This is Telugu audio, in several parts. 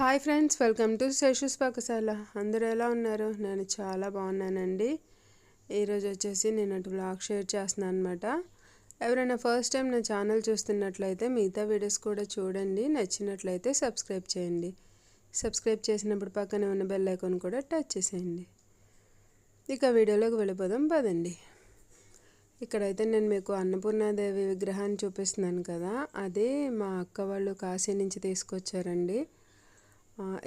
Hi friends welcome to Seshu's Pakashala. అందరూ ఎలా ఉన్నారు? నేను చాలా బాగున్నానండి. ఈరోజు వచ్చేసి నేను అటు బ్లాగ్ షేర్ చేస్తున్నాను అనమాట ఎవరైనా ఫస్ట్ టైం నా ఛానల్ చూస్తున్నట్లయితే మిగతా వీడియోస్ కూడా చూడండి. నచ్చినట్లయితే సబ్స్క్రైబ్ చేయండి. సబ్స్క్రైబ్ చేసినప్పుడు పక్కనే ఉన్న బెల్ ఐకాన్ కూడా టచ్ చేసేయండి. ఇక వీడియోలోకి వెళ్ళిపోదాం పదండి. ఇక్కడైతే నేను మీకు అన్నపూర్ణాదేవి విగ్రహాన్ని చూపిస్తున్నాను కదా. అదే మా అక్క వాళ్ళు కాశీ నుంచి తీసుకొచ్చారండి.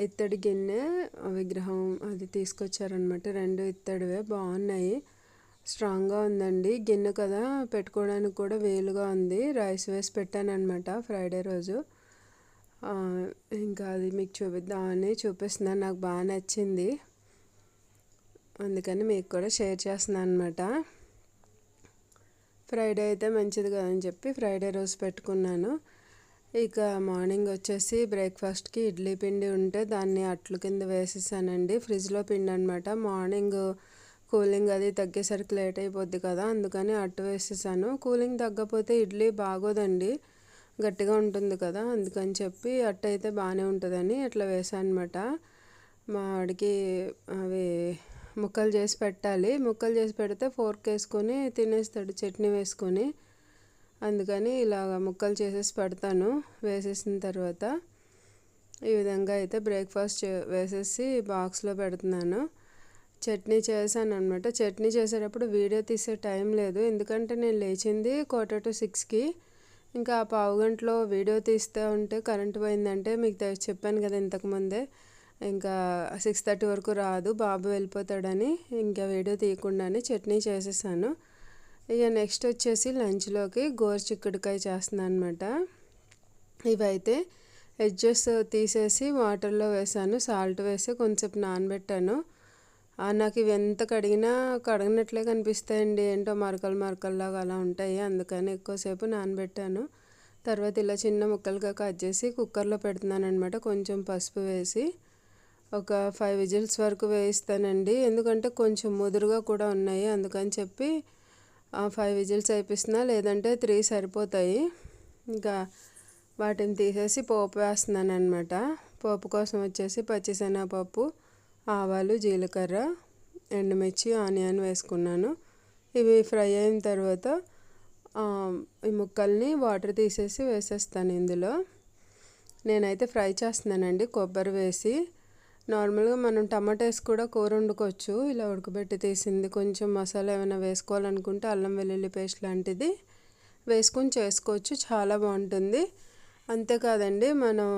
ఇత్తడి గిన్నె ఆ విగ్రహం అది తీసుకొచ్చారనమాట రెండు ఇత్తడివే బాగున్నాయి. స్ట్రాంగ్గా ఉందండి. గిన్నె కదా పెట్టుకోవడానికి కూడా వేలుగా ఉంది. రైస్ వేసి పెట్టానమాట ఫ్రైడే రోజు. ఇంకా అది మీకు చూపిద్దామని చూపిస్తున్నాను. నాకు బాగా నచ్చింది. అందుకని మీకు కూడా షేర్ చేస్తున్నాను అనమాట ఫ్రైడే అయితే మంచిది కదని చెప్పి ఫ్రైడే రోజు పెట్టుకున్నాను. ఇక మార్నింగ్ వచ్చేసి బ్రేక్ఫాస్ట్కి ఇడ్లీ పిండి ఉంటే దాన్ని అట్లు కింద వేసేసానండి. ఫ్రిడ్జ్లో పిండి అనమాట మార్నింగ్ కూలింగ్ అది తగ్గేసరికి లేట్ అయిపోద్ది కదా అందుకని అట్టు వేసేసాను. కూలింగ్ తగ్గపోతే ఇడ్లీ బాగోదండి గట్టిగా ఉంటుంది కదా అందుకని చెప్పి అట్టు అయితే బాగానే ఉంటుందని అట్లా వేసాను అనమాట మా వాడికి అవి ముక్కలు చేసి పెట్టాలి. ముక్కలు చేసి పెడితే ఫోర్క్ వేసుకొని తినేస్తాడు చట్నీ వేసుకొని. అందుకని ఇలాగ ముక్కలు చేసేసి పెడతాను. వేసేసిన తర్వాత ఈ విధంగా అయితే బ్రేక్ఫాస్ట్ చే- వేసేసి బాక్స్లో పెడుతున్నాను. చట్నీ చేశాను అనమాట చట్నీ చేసేటప్పుడు వీడియో తీసే టైం లేదు. ఎందుకంటే నేను లేచింది క్వార్టర్ టు సిక్స్కి ఇంకా ఆ పావు గంటలో వీడియో తీస్తూ ఉంటే కరెంట్ పోయిందంటే మీకు చెప్పాను కదా ఇంతకుముందే ఇంకా సిక్స్ థర్టీ వరకు రాదు. బాబు వెళ్ళిపోతాడని ఇంకా వీడియో తీయకుండానే చట్నీ చేసేసాను. ఇక నెక్స్ట్ వచ్చేసి లంచ్లోకి గోరు చిక్కుడుకాయ చేస్తున్నాను అనమాట ఇవైతే ఎడ్జెస్ తీసేసి వాటర్లో వేసాను. సాల్ట్ వేసి కొంచెం నానబెట్టాను. నాకు ఇవి ఎంత కడిగినా కడగనట్లే కనిపిస్తాయండి. ఏంటో మరకలు మరకల్లాగా అలా ఉంటాయి. అందుకని ఎక్కువసేపు నానబెట్టాను. తర్వాత ఇలా చిన్న ముక్కలుగా కట్ చేసి కుక్కర్లో పెడుతున్నాను అనమాట కొంచెం పసుపు వేసి ఒక ఫైవ్ విజిల్స్ వరకు వేయిస్తానండి. ఎందుకంటే కొంచెం ముదురుగా కూడా ఉన్నాయి. అందుకని చెప్పి ఫైవ్ విజిల్స్ అయిపిస్తున్నా లేదంటే త్రీ సరిపోతాయి. ఇంకా వాటిని తీసేసి పోపు వేస్తున్నాను అనమాట పోపు కోసం వచ్చేసి పచ్చిశనగపప్పు ఆవాలు జీలకర్ర ఎండుమిర్చి ఆనియన్ వేసుకున్నాను. ఇవి ఫ్రై అయిన తర్వాత ఈ ముక్కల్ని వాటర్ తీసేసి వేసేస్తాను ఇందులో. నేనైతే ఫ్రై చేస్తున్నానండి కొబ్బరి వేసి. నార్మల్గా మనం టమాటా కూడా కూర వండుకోవచ్చు. ఇలా ఉడకబెట్టి తీసింది. కొంచెం మసాలా ఏమైనా వేసుకోవాలనుకుంటే అల్లం వెల్లుల్లి పేస్ట్ లాంటిది వేసుకొని చేసుకోవచ్చు. చాలా బాగుంటుంది. అంతేకాదండి మనం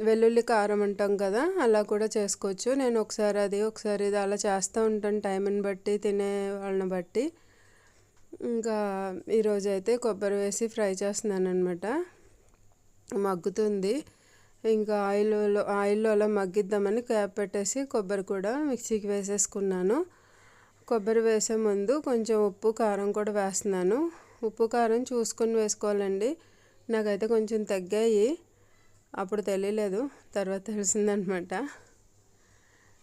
వెల్లుల్లి కారం అంటాం కదా అలా కూడా చేసుకోవచ్చు. నేను ఒకసారి అది ఒకసారి ఇది అలా చేస్తూ ఉంటాను టైంని బట్టి తినే వాళ్ళని బట్టి. ఇంకా ఈరోజైతే కొబ్బరి వేసి ఫ్రై చేస్తున్నాను అనమాట మగ్గుతుంది. ఇంకా ఆయిల్లో ఆయిల్లో అలా మగ్గిద్దామని క్యాప్ పెట్టేసి కొబ్బరి కూడా మిక్సీకి వేసేసుకున్నాను. కొబ్బరి వేసే ముందు కొంచెం ఉప్పు కారం కూడా వేస్తున్నాను. ఉప్పు కారం చూసుకొని వేసుకోవాలండి. నాకైతే కొంచెం తగ్గాయి. అప్పుడు తెలియలేదు. తర్వాత తెలిసిందనమాట.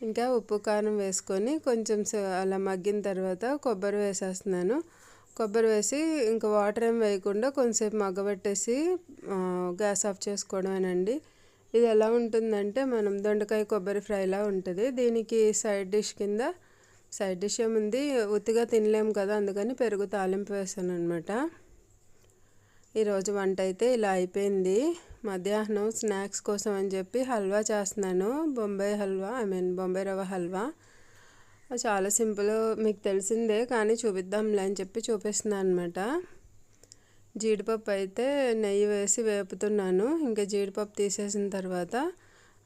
ఇంకా ఉప్పు కారం వేసుకొని కొంచెం అలా మగ్గిన తర్వాత కొబ్బరి వేసేస్తున్నాను. కొబ్బరి వేసి ఇంకా వాటర్ ఏం వేయకుండా కొంచెంసేపు మగ్గబెట్టేసి గ్యాస్ ఆఫ్ చేసుకోవడమేనండి. ఇది ఎలా ఉంటుందంటే మనం దొండకాయ కొబ్బరి ఫ్రైలా ఉంటుంది. దీనికి సైడ్ డిష్ కింద సైడ్ డిష్ ఏముంది? ఉత్తిగా తినలేము కదా అందుకని పెరుగు తాలింపు వేసాను అనమాట ఈరోజు వంట అయితే ఇలా అయిపోయింది. మధ్యాహ్నం స్నాక్స్ కోసం అని చెప్పి హల్వా చేస్తున్నాను. Bombay halwa I mean Bombay rava halwa. చాలా సింపుల్ మీకు తెలిసిందే కానీ చూపిద్దాంలే అని చెప్పి చూపిస్తున్నాను అనమాట జీడిపప్పు అయితే నెయ్యి వేసి వేపుతున్నాను. ఇంకా జీడిపప్పు తీసేసిన తర్వాత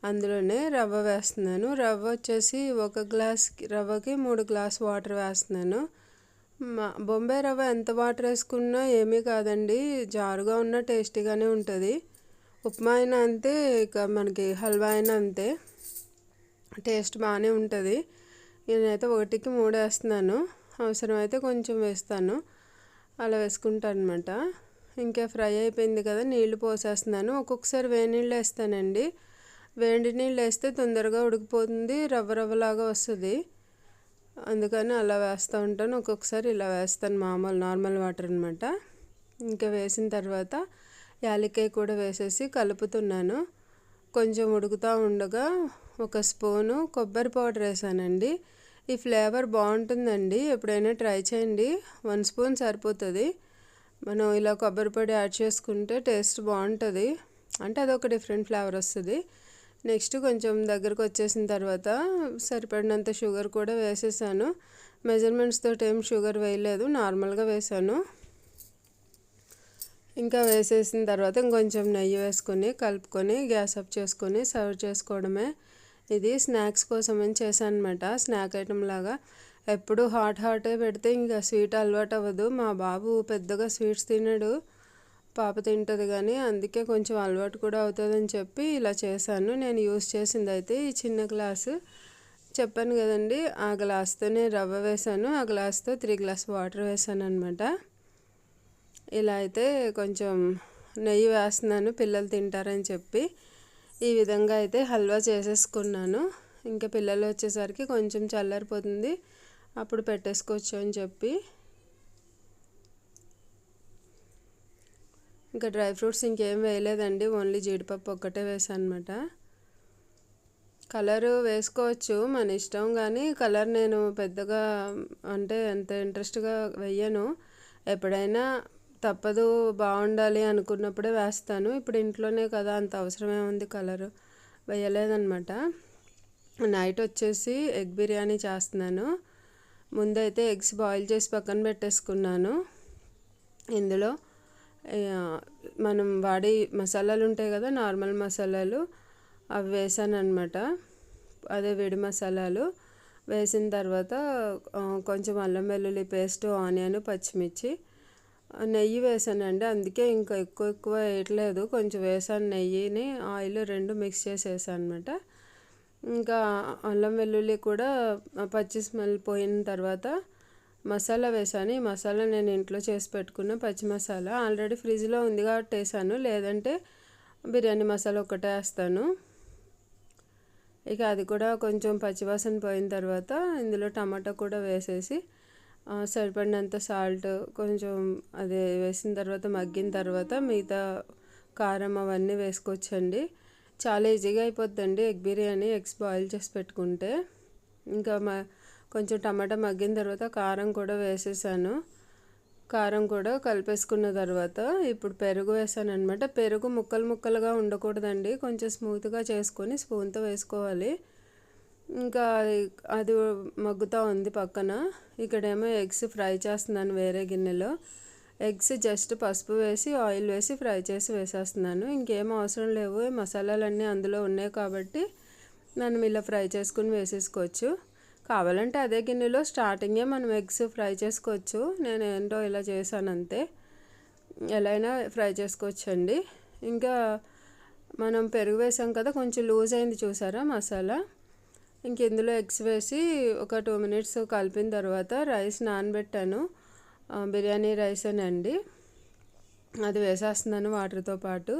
అందులోనే రవ్వ వేస్తున్నాను. రవ్వ వచ్చేసి ఒక గ్లాస్ రవ్వకి మూడు గ్లాస్ వాటర్ వేస్తున్నాను. మా బొంబాయి రవ్వ ఎంత వాటర్ వేసుకున్నా ఏమీ కాదండి జారుగా ఉన్న టేస్టీగానే ఉంటుంది. ఉప్మా అయినా అంతే ఇక మనకి హల్వా అయినా అంతే. టేస్ట్ బాగానే ఉంటుంది. నేనైతే ఒకటికి మూడు వేస్తున్నాను. అవసరమైతే కొంచెం వేస్తాను. అలా వేసుకుంటాను అనమాట ఇంకా ఫ్రై అయిపోయింది కదా నీళ్ళు పోసేస్తున్నాను. ఒక్కొక్కసారి వేడి నీళ్ళు వేస్తానండి. వేడి నీళ్ళు వేస్తే తొందరగా ఉడికిపోతుంది రవ్వ రవ్వలాగా వస్తుంది. అందుకని అలా వేస్తూ ఉంటాను. ఒక్కొక్కసారి ఇలా వేస్తాను మామూలు నార్మల్ వాటర్ అనమాట ఇంకా వేసిన తర్వాత యాలక్కాయ కూడా వేసేసి కలుపుతున్నాను. కొంచెం ఉడుకుతూ ఉండగా ఒక స్పూను కొబ్బరి పౌడర్ వేసానండి. ఈ ఫ్లేవర్ బాగుంటుందండి. ఎప్పుడైనా ట్రై చేయండి. వన్ స్పూన్ సరిపోతుంది. మనం ఇలా కొబ్బరి పొడి యాడ్ చేసుకుంటే టేస్ట్ బాగుంటుంది. అంటే అదొక డిఫరెంట్ ఫ్లేవర్ వస్తుంది. నెక్స్ట్ కొంచెం దగ్గరకు వచ్చేసిన తర్వాత సరిపడినంత షుగర్ కూడా వేసేసాను. మెజర్మెంట్స్తో ఏం షుగర్ వేయలేదు. నార్మల్గా వేసాను. ఇంకా వేసేసిన తర్వాత ఇంకొంచెం నెయ్యి వేసుకొని కలుపుకొని గ్యాస్ అప్ చేసుకొని సర్వ్ చేసుకోవడమే ఇది స్నాక్స్ కోసం అని చేశాను అనమాట స్నాక్ ఐటమ్ లాగా. ఎప్పుడు హాట్ హాటే పెడితే ఇంకా స్వీట్ అలవాటు అవ్వదు మా బాబు పెద్దగా స్వీట్స్ తినడు. పాప తింటుంది కానీ అందుకే కొంచెం అలవాటు కూడా అవుతుందని చెప్పి ఇలా చేశాను. నేను యూస్ చేసింది అయితే ఈ చిన్న గ్లాసు. చెప్పాను కదండి ఆ గ్లాస్తోనే రవ్వ వేసాను ఆ గ్లాస్తో త్రీ గ్లాస్ వాటర్ వేసాను అనమాట ఇలా అయితే కొంచెం నెయ్యి వేస్తున్నాను పిల్లలు తింటారని చెప్పి. ఈ విధంగా అయితే హల్వా చేసేసుకున్నాను. ఇంకా పిల్లలు వచ్చేసరికి కొంచెం చల్లారిపోతుంది. అప్పుడు పెట్టేసుకోవచ్చు అని చెప్పి. ఇంకా డ్రై ఫ్రూట్స్ ఇంకేం వేయలేదండి. ఓన్లీ జీడిపప్పు ఒక్కటే వేసాను అనమాట కలర్ వేసుకోవచ్చు మన ఇష్టం కానీ కలర్ నేను పెద్దగా అంటే ఎంత ఇంట్రెస్ట్గా వెయ్యను. ఎప్పుడైనా తప్పదు బాగుండాలి అనుకున్నప్పుడే వేస్తాను. ఇప్పుడు ఇంట్లోనే కదా అంత అవసరమే ఉంది కలర్. వేయలేదనమాట నైట్ వచ్చేసి ఎగ్ బిర్యానీ చేస్తున్నాను. ముందైతే ఎగ్స్ బాయిల్ చేసి పక్కన పెట్టేసుకున్నాను. ఇందులో మనం వాడి మసాలాలు ఉంటాయి కదా నార్మల్ మసాలాలు అవి వేసాను అనమాట అదే వేడి మసాలాలు. వేసిన తర్వాత కొంచెం అల్లం వెల్లుల్లి పేస్ట్ ఆనియన్ పచ్చిమిర్చి నెయ్యి వేసానండి. అందుకే ఇంకా ఎక్కువ ఎక్కువ వేయట్లేదు. కొంచెం వేసాను నెయ్యిని ఆయిల్ రెండు మిక్స్ చేసేసాను అనమాట ఇంకా అల్లం వెల్లుల్లి కూడా పచ్చి స్మెల్ పోయిన తర్వాత మసాలా వేసాను. ఈ మసాలా నేను ఇంట్లో చేసి పెట్టుకున్న పచ్చి మసాలా ఆల్రెడీ ఫ్రిడ్జ్లో ఉంది కాబట్టి వేసాను. లేదంటే బిర్యానీ మసాలా ఒకటే వేస్తాను. ఇక అది కూడా కొంచెం పచ్చివాసన పోయిన తర్వాత ఇందులో టమాటా కూడా వేసేసి సరిపడినంత సాల్ట్ కొంచెం అదే వేసిన తర్వాత మగ్గిన తర్వాత మిగతా కారం అవన్నీ వేసుకోవచ్చండి. చాలా ఈజీగా అయిపోద్దండి ఎగ్ బిర్యానీ ఎగ్స్ బాయిల్ చేసి పెట్టుకుంటే. ఇంకా మా కొంచెం టమాటా మగ్గిన తర్వాత కారం కూడా వేసేసాను. కారం కూడా కలిపేసుకున్న తర్వాత ఇప్పుడు పెరుగు వేసాను అనమాట పెరుగు ముక్కలు ముక్కలుగా ఉండకూడదండి. కొంచెం స్మూత్గా చేసుకొని స్పూన్తో వేసుకోవాలి. ఇంకా అది మగ్గుతూ ఉంది పక్కన. ఇక్కడేమో ఎగ్స్ ఫ్రై చేస్తున్నాను వేరే గిన్నెలో. ఎగ్స్ జస్ట్ పసుపు వేసి ఆయిల్ వేసి ఫ్రై చేసి వేసేస్తున్నాను. ఇంకేం అవసరం లేవు. మసాలాలన్నీ అందులో ఉన్నాయి కాబట్టి మనం ఇలా ఫ్రై చేసుకుని వేసేసుకోవచ్చు. కావాలంటే అదే గిన్నెలో స్టార్టింగే మనం ఎగ్స్ ఫ్రై చేసుకోవచ్చు. నేను ఏంటో ఇలా చేశాను అంతే. ఎలా అయినా ఫ్రై చేసుకోవచ్చండి. ఇంకా మనం పెరుగు వేసాం కదా కొంచెం లూజ్ అయింది చూసారా మసాలా? ఇంక ఇందులో ఎగ్స్ వేసి ఒక టూ మినిట్స్ కలిపిన తర్వాత రైస్ నానబెట్టాను. బిర్యానీ రైస్ అండి అది వేసేస్తున్నాను వాటర్తో పాటు.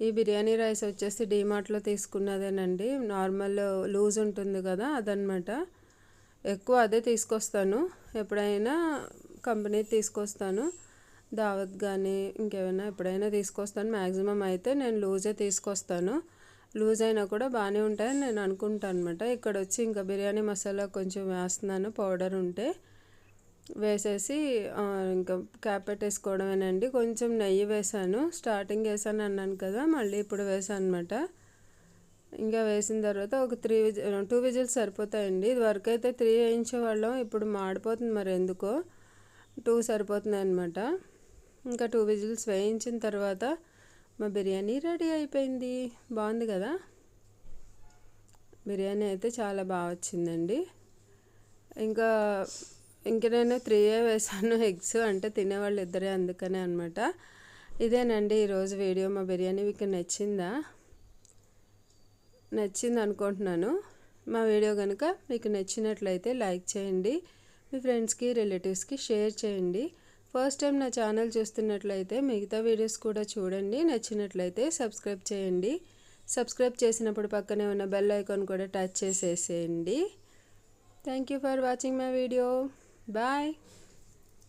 ఈ బిర్యానీ రైస్ వచ్చేసి డీమార్ట్లో తీసుకున్నదేనండి. నార్మల్ లూజ్ ఉంటుంది కదా అదనమాట. ఎక్కువ అదే తీసుకొస్తాను. ఎప్పుడైనా కంపెనీ తీసుకొస్తాను. దావత్ కానీ ఇంకేమైనా ఎప్పుడైనా తీసుకొస్తాను. మ్యాక్సిమం అయితే నేను లూజే తీసుకొస్తాను. లూజ్ అయినా కూడా బాగానే ఉంటాయని నేను అనుకుంటాను అనమాట ఇక్కడ వచ్చి ఇంకా బిర్యానీ మసాలా కొంచెం వేస్తున్నాను పౌడర్ ఉంటే వేసేసి ఇంకా క్యాప్ పెట్టేసుకోవడమేనండి. కొంచెం నెయ్యి వేసాను స్టార్టింగ్ వేసాను అన్నాను కదా మళ్ళీ ఇప్పుడు వేసాను అనమాట ఇంకా వేసిన తర్వాత ఒక త్రీ టూ విజిల్స్ సరిపోతాయండి. ఇది వరకు అయితే త్రీ వేయించేవాళ్ళం ఇప్పుడు మాడిపోతుంది మరి ఎందుకో. టూ సరిపోతున్నాయి అనమాట ఇంకా టూ విజిల్స్ వేయించిన తర్వాత మా బిర్యానీ రెడీ అయిపోయింది. బాగుంది కదా? బిర్యానీ అయితే చాలా బాగా వచ్చిందండి. ఇంకా ఇంక నేను త్రీ ఏ వేసాను ఎగ్స్ అంటే తినేవాళ్ళు ఇద్దరే అందుకనే అనమాట ఇదేనండి ఈరోజు వీడియో. మా బిర్యానీ మీకు నచ్చిందా? నచ్చింది అనుకుంటున్నాను. మా వీడియో కనుక మీకు నచ్చినట్లయితే లైక్ చేయండి. మీ ఫ్రెండ్స్కి రిలేటివ్స్కి షేర్ చేయండి. ఫస్ట్ టైం నా ఛానల్ చూస్తున్నట్లయితే మిగతా వీడియోస్ కూడా చూడండి. నచ్చినట్లయితే సబ్స్క్రైబ్ చేయండి. సబ్స్క్రైబ్ చేసినప్పుడు పక్కనే ఉన్న బెల్ ఐకాన్ కూడా టచ్ చేసేసేయండి. Thank you for watching my video. Bye.